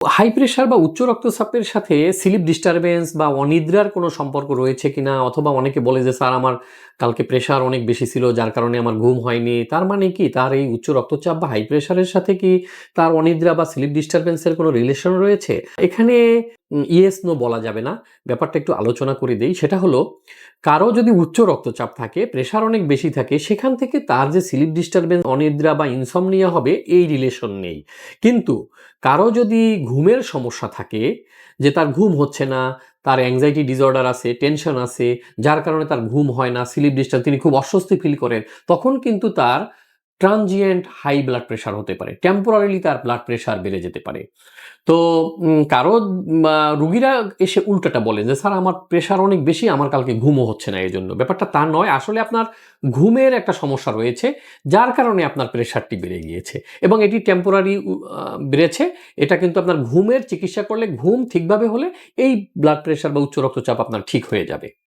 High pressure বা উচ্চ রক্তচাপের সাথে স্লিপ ডিস্টারবেন্স বা অনিদ্রার কোনো সম্পর্ক রয়েছে কিনা? অথবা অনেকে বলে যে, স্যার, আমার কালকে প্রেশার অনেক বেশি ছিল, যার কারণে আমার ঘুম হয়নি। তার মানে কি? তার এই উচ্চ রক্তচাপ বা হাই প্রেশারের সাথে কি তার অনিদ্রা বা স্লিপ ডিস্টারবেন্সের কোনো রিলেশন রয়েছে? এখানে ইয়েস নো বলা যাবে না। ব্যাপারটা একটু আলোচনা করে দেই। সেটা হলো, কারও যদি উচ্চ রক্তচাপ থাকে প্রেশার অনেক বেশি থাকে, সেখান থেকে তার যে স্লিপ ডিস্টারবেন্স অনিদ্রা বা ইনসমনিয়া হবে, এই রিলেশন নেই। কিন্তু কারও যদি ঘুমের সমস্যা থাকে, যে তার ঘুম হচ্ছে না, তার অ্যাংজাইটি ডিসঅর্ডার আছে টেনশন আছে, যার কারণে তার ঘুম হয় না স্লিপ ডিস্টার্ব তিনি খুব অস্বস্তি ফিল করেন, তখন কিন্তু তার ট্রানজিয়েন্ট হাই ব্লাড প্রেশার হতে পারে, টেম্পোরারিলি তার ব্লাড প্রেশার বেড়ে যেতে পারে। তো কারও রুগীরা এসে উল্টাটা বলে যে, স্যার, আমার প্রেশার অনেক বেশি, আমার কালকে ঘুমও হচ্ছে না এই জন্য ব্যাপারটা তা নয়, আসলে আপনার ঘুমের একটা সমস্যা রয়েছে, যার কারণে আপনার প্রেশারটি বেড়ে গিয়েছে। এবং এটি টেম্পোরারি বেড়েছে, এটা কিন্তু আপনার ঘুমের চিকিৎসা করলে, ঘুম ঠিকভাবে হলে এই ব্লাড প্রেশার বা উচ্চ রক্তচাপ আপনার ঠিক হয়ে যাবে।